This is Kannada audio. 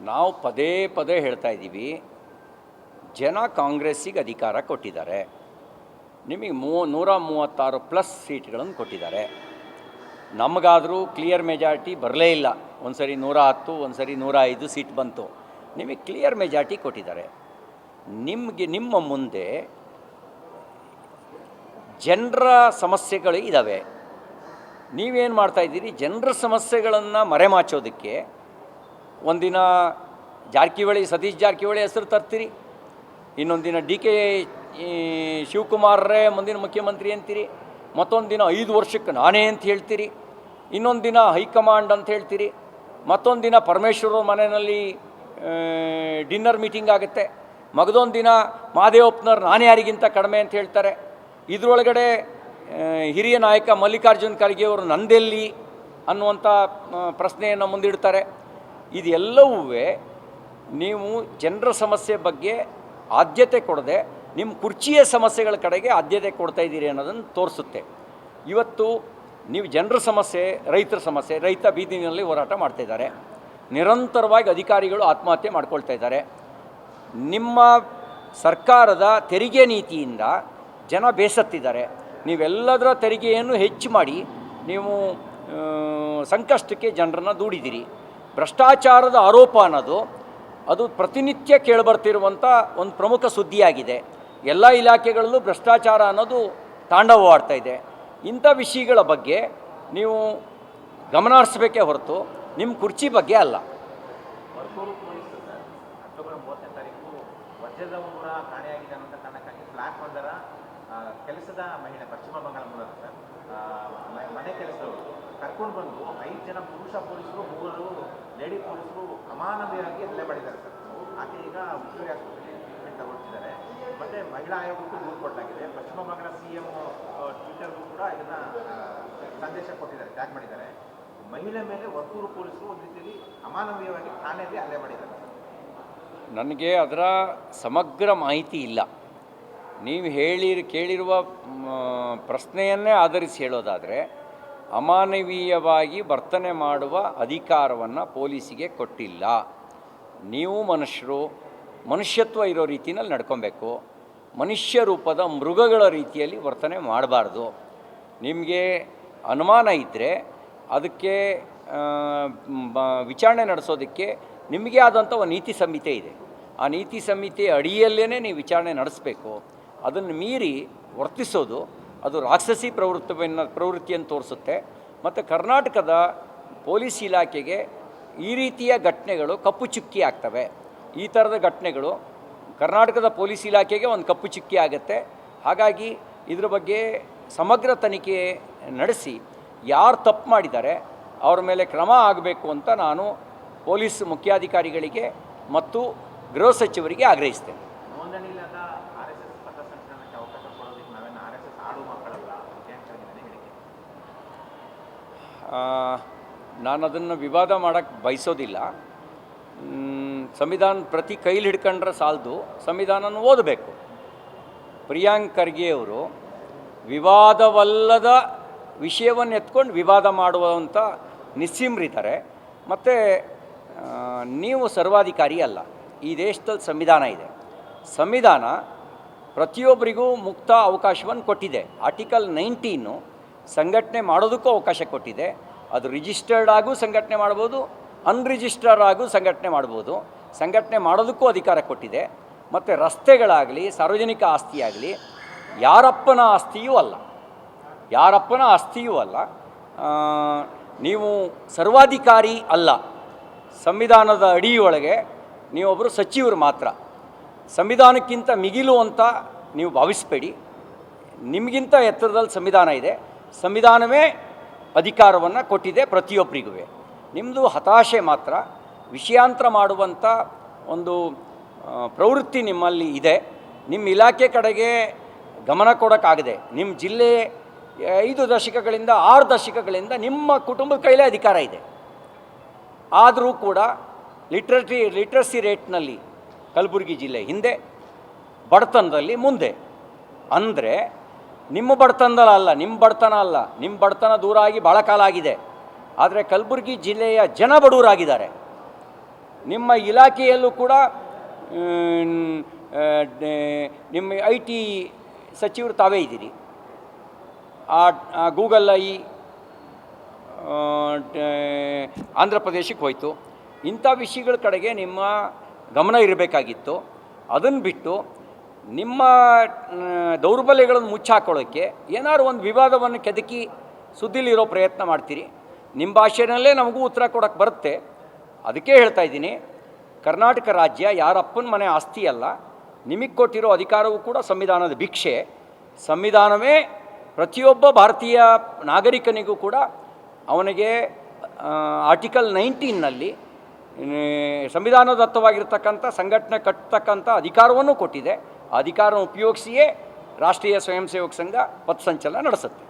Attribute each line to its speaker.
Speaker 1: ನಾವು ಪದೇ ಪದೇ ಹೇಳ್ತಾ ಇದ್ದೀವಿ, ಜನ ಕಾಂಗ್ರೆಸ್ಸಿಗೆ ಅಧಿಕಾರ ಕೊಟ್ಟಿದ್ದಾರೆ. ನಿಮಗೆ ಮೂ, ನೂರ ಮೂವತ್ತಾರು ಪ್ಲಸ್ ಸೀಟ್ಗಳನ್ನು ಕೊಟ್ಟಿದ್ದಾರೆ. ನಮಗಾದರೂ ಕ್ಲಿಯರ್ ಮೆಜಾರಿಟಿ ಬರಲೇ ಇಲ್ಲ. ಒಂದು ಸರಿ ನೂರ ಹತ್ತು ಒಂದು ಸರಿ ನೂರ ಐದು ಸೀಟ್ ಬಂತು. ನಿಮಗೆ ಕ್ಲಿಯರ್ ಮೆಜಾರಿಟಿ ಕೊಟ್ಟಿದ್ದಾರೆ. ನಿಮಗೆ, ನಿಮ್ಮ ಮುಂದೆ ಜನರ ಸಮಸ್ಯೆಗಳು ಇದ್ದಾವೆ. ನೀವೇನು ಮಾಡ್ತಾಯಿದ್ದೀರಿ ಜನರ ಸಮಸ್ಯೆಗಳನ್ನು ಮರೆಮಾಚೋದಕ್ಕೆ ಒಂದಿನ ಜಾರಕಿಹೊಳಿ, ಸತೀಶ್ ಜಾರಕಿಹೊಳಿ ಹೆಸರು ತರ್ತೀರಿ. ಇನ್ನೊಂದಿನ ದಿನ ಡಿ ಕೆ ಶಿವಕುಮಾರ್ರೇ, ಮುಂದಿನ ಮುಖ್ಯಮಂತ್ರಿ ಅಂತೀರಿ. ಮತ್ತೊಂದು ದಿನ ಐದು ವರ್ಷಕ್ಕೆ ನಾನೇ ಅಂತ ಹೇಳ್ತೀರಿ. ಇನ್ನೊಂದು ದಿನ ಹೈಕಮಾಂಡ್ ಅಂತ ಹೇಳ್ತೀರಿ. ಮತ್ತೊಂದು ದಿನ ಪರಮೇಶ್ವರ ಮನೆಯಲ್ಲಿ ಡಿನ್ನರ್ ಮೀಟಿಂಗ್ ಆಗುತ್ತೆ. ಮಗದೊಂದು ದಿನ ಮಹಾದೇವಪ್ಪನವ್ರು ನಾನೇ ಯಾರಿಗಿಂತ ಕಡಿಮೆ ಅಂತ ಹೇಳ್ತಾರೆ. ಇದರೊಳಗಡೆ ಹಿರಿಯ ನಾಯಕ ಮಲ್ಲಿಕಾರ್ಜುನ್ ಖರ್ಗೆ ಅವರು ನಂದೆಲ್ಲಿ ಅನ್ನುವಂಥ ಪ್ರಶ್ನೆಯನ್ನು ಮುಂದಿಡ್ತಾರೆ. ಇದೆಲ್ಲವೂ ನೀವು ಜನರ ಸಮಸ್ಯೆ ಬಗ್ಗೆ ಆದ್ಯತೆ ಕೊಡದೆ ನಿಮ್ಮ ಕುರ್ಚಿಯ ಸಮಸ್ಯೆಗಳ ಕಡೆಗೆ ಆದ್ಯತೆ ಕೊಡ್ತಾ ಇದ್ದೀರಿ ಅನ್ನೋದನ್ನು ತೋರಿಸುತ್ತೆ. ಇವತ್ತು ನೀವು ಜನರ ಸಮಸ್ಯೆ, ರೈತರ ಸಮಸ್ಯೆ, ರೈತ ಬೀದಿನಲ್ಲಿ ಹೋರಾಟ ಮಾಡ್ತಾಯಿದ್ದಾರೆ ನಿರಂತರವಾಗಿ ಅಧಿಕಾರಿಗಳು ಆತ್ಮಹತ್ಯೆ ಮಾಡ್ಕೊಳ್ತಾ ಇದ್ದಾರೆ. ನಿಮ್ಮ ಸರ್ಕಾರದ ತೆರಿಗೆ ನೀತಿಯಿಂದ ಜನ ಬೇಸತ್ತಿದ್ದಾರೆ. ನೀವೆಲ್ಲದರ ತೆರಿಗೆಯನ್ನು ಹೆಚ್ಚು ಮಾಡಿ ನೀವು ಸಂಕಷ್ಟಕ್ಕೆ ಜನರನ್ನು ದೂಡಿದಿರಿ ಭ್ರಷ್ಟಾಚಾರದ ಆರೋಪ ಅನ್ನೋದು, ಅದು ಪ್ರತಿನಿತ್ಯ ಕೇಳಿಬರ್ತಿರುವಂಥ ಒಂದು ಪ್ರಮುಖ ಸುದ್ದಿಯಾಗಿದೆ. ಎಲ್ಲ ಇಲಾಖೆಗಳಲ್ಲೂ ಭ್ರಷ್ಟಾಚಾರ ಅನ್ನೋದು ತಾಂಡವವಾಡ್ತಾ ಇದೆ. ಇಂಥ ವಿಷಯಗಳ ಬಗ್ಗೆ ನೀವು ಗಮನ ಹರಿಸ್ಬೇಕೇ ಹೊರತು ನಿಮ್ಮ ಕುರ್ಚಿ ಬಗ್ಗೆ ಅಲ್ಲ.
Speaker 2: ಕರ್ಕೊಂಡು ಬಂದು ಐದು ಜನ ಪುರುಷ ಪೊಲೀಸರು, ಮೂವರು ಲೇಡಿ ಪೊಲೀಸರು ಅಮಾನವೀಯವಾಗಿ ಹಲ್ಲೆ ಮಾಡಿದ್ದಾರೆ ಸರ್. ಆಕೆ ಈಗ ವಿಕ್ಟೋರಿಯಾ ಆಸ್ಪತ್ರೆಯಲ್ಲಿ ಟ್ರೀಟ್ಮೆಂಟ್ ತಗೊಳ್ತಿದ್ದಾರೆ. ಮತ್ತೆ ಮಹಿಳಾ ಆಯೋಗಕ್ಕೂ ದೂರು ಕೊಡಲಾಗಿದೆ. ಪಶ್ಚಿಮ ಬಂಗಾಳ ಸಿ ಎಂ ಟ್ವಿಟರ್ಗೂ ಕೂಡ ಇದನ್ನ ಸಂದೇಶ ಕೊಟ್ಟಿದ್ದಾರೆ, ಟ್ಯಾಗ್ ಮಾಡಿದ್ದಾರೆ. ಮಹಿಳೆ ಮೇಲೆ ವರ್ತೂರು ಪೊಲೀಸರು ಒಂದು ರೀತಿಯಲ್ಲಿ ಅಮಾನವೀಯವಾಗಿ ಠಾಣೆಯಲ್ಲಿ ಹಲ್ಲೆ ಮಾಡಿದ್ದಾರೆ
Speaker 1: ನನಗೆ ಅದರ ಸಮಗ್ರ ಮಾಹಿತಿ ಇಲ್ಲ. ನೀವು ಹೇಳಿ ಕೇಳಿರುವ ಪ್ರಶ್ನೆಯನ್ನೇ ಆಧರಿಸಿ ಹೇಳೋದಾದರೆ ಅಮಾನವೀಯವಾಗಿ ವರ್ತನೆ ಮಾಡುವ ಅಧಿಕಾರವನ್ನು ಪೊಲೀಸಿಗೆ ಕೊಟ್ಟಿಲ್ಲ. ನೀವು ಮನುಷ್ಯರು, ಮನುಷ್ಯತ್ವ ಇರೋ ರೀತಿಯಲ್ಲಿ ನಡ್ಕೊಬೇಕು. ಮನುಷ್ಯ ರೂಪದ ಮೃಗಗಳ ರೀತಿಯಲ್ಲಿ ವರ್ತನೆ ಮಾಡಬಾರ್ದು. ನಿಮಗೆ ಅನುಮಾನ ಇದ್ದರೆ ಅದಕ್ಕೆ ವಿಚಾರಣೆ ನಡೆಸೋದಕ್ಕೆ ನಿಮಗೆ ಆದಂಥ ಒಂದು ನೀತಿ ಸಂಹಿತೆ ಇದೆ. ಆ ನೀತಿ ಸಂಹಿತೆ ಅಡಿಯಲ್ಲೇ ನೀವು ವಿಚಾರಣೆ ನಡೆಸಬೇಕು. ಅದನ್ನು ಮೀರಿ ವರ್ತಿಸೋದು ಅದು ರಾಕ್ಷಸಿ ಪ್ರವೃತ್ತಿಯನ್ನು ಪ್ರವೃತ್ತಿಯನ್ನು ತೋರಿಸುತ್ತೆ. ಮತ್ತು ಕರ್ನಾಟಕದ ಪೊಲೀಸ್ ಇಲಾಖೆಗೆ ಈ ರೀತಿಯ ಘಟನೆಗಳು ಕಪ್ಪು ಚುಕ್ಕಿ ಆಗ್ತವೆ. ಈ ಥರದ ಘಟನೆಗಳು ಕರ್ನಾಟಕದ ಪೊಲೀಸ್ ಇಲಾಖೆಗೆ ಒಂದು ಕಪ್ಪು ಚುಕ್ಕಿ ಆಗುತ್ತೆ. ಹಾಗಾಗಿ ಇದ್ರ ಬಗ್ಗೆ ಸಮಗ್ರ ತನಿಖೆ ನಡೆಸಿ ಯಾರು ತಪ್ಪು ಮಾಡಿದ್ದಾರೆ, ಅವರ ಮೇಲೆ ಕ್ರಮ ಆಗಬೇಕು ಅಂತ ನಾನು ಪೊಲೀಸ್ ಮುಖ್ಯಾಧಿಕಾರಿಗಳಿಗೆ ಮತ್ತು ಗೃಹ ಸಚಿವರಿಗೆ ಆಗ್ರಹಿಸ್ತೇನೆ. ನಾನು ಅದನ್ನು ವಿವಾದ ಮಾಡೋಕ್ಕೆ ಬಯಸೋದಿಲ್ಲ. ಸಂವಿಧಾನ ಪ್ರತಿ ಕೈಲಿ ಹಿಡ್ಕೊಂಡ್ರೆ ಸಾಲದು ಸಂವಿಧಾನನ ಓದಬೇಕು. ಪ್ರಿಯಾಂಕ್ ಖರ್ಗೆಯವರು ವಿವಾದವಲ್ಲದ ವಿಷಯವನ್ನು ಎತ್ಕೊಂಡು ವಿವಾದ ಮಾಡುವಂಥ ನಿಸ್ಸಿಮ್ರಿದ್ದಾರೆ. ಮತ್ತು ನೀವು ಸರ್ವಾಧಿಕಾರಿ ಅಲ್ಲ, ಈ ದೇಶದಲ್ಲಿ ಸಂವಿಧಾನ ಇದೆ. ಸಂವಿಧಾನ ಪ್ರತಿಯೊಬ್ಬರಿಗೂ ಮುಕ್ತ ಅವಕಾಶವನ್ನು ಕೊಟ್ಟಿದೆ. ಆರ್ಟಿಕಲ್ ನೈನ್ಟೀನು ಸಂಘಟನೆ ಮಾಡೋದಕ್ಕೂ ಅವಕಾಶ ಕೊಟ್ಟಿದೆ. ಅದು ರಿಜಿಸ್ಟರ್ಡ್ ಆಗೂ ಸಂಘಟನೆ ಮಾಡ್ಬೋದು ಅನ್ರಿಜಿಸ್ಟರ್ಡ್ ಆಗೂ ಸಂಘಟನೆ ಮಾಡ್ಬೋದು. ಸಂಘಟನೆ ಮಾಡೋದಕ್ಕೂ ಅಧಿಕಾರ ಕೊಟ್ಟಿದೆ. ಮತ್ತು ರಸ್ತೆಗಳಾಗಲಿ, ಸಾರ್ವಜನಿಕ ಆಸ್ತಿಯಾಗಲಿ, ಯಾರಪ್ಪನ ಆಸ್ತಿಯೂ ಅಲ್ಲ. ಯಾರಪ್ಪನ ಆಸ್ತಿಯೂ ಅಲ್ಲ. ನೀವು ಸರ್ವಾಧಿಕಾರಿ ಅಲ್ಲ. ಸಂವಿಧಾನದ ಅಡಿಯೊಳಗೆ ನೀವೊಬ್ಬರು ಸಚಿವರು ಮಾತ್ರ. ಸಂವಿಧಾನಕ್ಕಿಂತ ಮಿಗಿಲು ಅಂತ ನೀವು ಭಾವಿಸಬೇಡಿ. ನಿಮಗಿಂತ ಎತ್ತರದಲ್ಲಿ ಸಂವಿಧಾನ ಇದೆ. ಸಂವಿಧಾನವೇ ಅಧಿಕಾರವನ್ನು ಕೊಟ್ಟಿದೆ ಪ್ರತಿಯೊಬ್ಬರಿಗೂ ನಿಮ್ಮದು ಹತಾಶೆ ಮಾತ್ರ, ವಿಷಯಾಂತರ ಮಾಡುವಂಥ ಒಂದು ಪ್ರವೃತ್ತಿ ನಿಮ್ಮಲ್ಲಿ ಇದೆ. ನಿಮ್ಮ ಇಲಾಖೆ ಕಡೆಗೆ ಗಮನ ಕೊಡೋಕ್ಕಾಗದೆ ನಿಮ್ಮ ಜಿಲ್ಲೆ ಐದು ದಶಕಗಳಿಂದ ಆರು ದಶಕಗಳಿಂದ ನಿಮ್ಮ ಕುಟುಂಬದ ಕೈಲೇ ಅಧಿಕಾರ ಇದೆ. ಆದರೂ ಕೂಡ ಲಿಟ್ರಟಿ ಲಿಟ್ರಸಿ ರೇಟ್ನಲ್ಲಿ ಕಲಬುರಗಿ ಜಿಲ್ಲೆ ಹಿಂದೆ, ಬಡತನದಲ್ಲಿ ಮುಂದೆ. ಅಂದರೆ ನಿಮ್ಮ ಬಡತನದಲ್ಲ ಅಲ್ಲ, ನಿಮ್ಮ ಬಡತನ ಅಲ್ಲ. ನಿಮ್ಮ ಬಡತನ ದೂರ ಆಗಿ ಭಾಳ ಕಾಲ ಆಗಿದೆ. ಆದರೆ ಕಲಬುರಗಿ ಜಿಲ್ಲೆಯ ಜನ ಬಡವರಾಗಿದ್ದಾರೆ ನಿಮ್ಮ ಇಲಾಖೆಯಲ್ಲೂ ಕೂಡ ನಿಮ್ಮ ಐ ಟಿ ಸಚಿವರು ತಾವೇ ಇದ್ದೀರಿ. ಆ ಗೂಗಲ್ ಐ ಆಂಧ್ರ ಪ್ರದೇಶಕ್ಕೆ ಹೋಯಿತು. ಇಂಥ ವಿಷಯಗಳ ಕಡೆಗೆ ನಿಮ್ಮ ಗಮನ ಇರಬೇಕಾಗಿತ್ತು. ಅದನ್ನು ಬಿಟ್ಟು ನಿಮ್ಮ ದೌರ್ಬಲ್ಯಗಳನ್ನು ಮುಚ್ಚಾಕೊಳ್ಳೋಕ್ಕೆ ಏನಾದ್ರು ಒಂದು ವಿವಾದವನ್ನು ಕೆದಕಿ ಸುದ್ದಿಲಿರೋ ಪ್ರಯತ್ನ ಮಾಡ್ತೀರಿ. ನಿಮ್ಮ ಭಾಷೆಯಲ್ಲೇ ನಮಗೂ ಉತ್ತರ ಕೊಡೋಕ್ಕೆ ಬರುತ್ತೆ. ಅದಕ್ಕೆ ಹೇಳ್ತಾ ಇದ್ದೀನಿ, ಕರ್ನಾಟಕ ರಾಜ್ಯ ಯಾರಪ್ಪನ ಮನೆ ಆಸ್ತಿ ಅಲ್ಲ, ನಿಮಗೆ ಕೊಟ್ಟಿರೋ ಅಧಿಕಾರವೂ ಕೂಡ ಸಂವಿಧಾನದ ಭಿಕ್ಷೆ. ಸಂವಿಧಾನವೇ ಪ್ರತಿಯೊಬ್ಬ ಭಾರತೀಯ ನಾಗರಿಕನಿಗೂ ಕೂಡ ಅವನಿಗೆ ಆರ್ಟಿಕಲ್ ನೈನ್ಟೀನ್ನಲ್ಲಿ ಸಂವಿಧಾನದತ್ತವಾಗಿರ್ತಕ್ಕಂಥ, ಸಂಘಟನೆ ಕಟ್ಟತಕ್ಕಂಥ ಅಧಿಕಾರವನ್ನು ಕೊಟ್ಟಿದೆ. ಅಧಿಕಾರವನ್ನು ಉಪಯೋಗಿಸಿಯೇ ರಾಷ್ಟ್ರೀಯ ಸ್ವಯಂ ಸೇವಕ ಸಂಘ ಪಥಸಂಚಲನ ನಡೆಸುತ್ತೆ.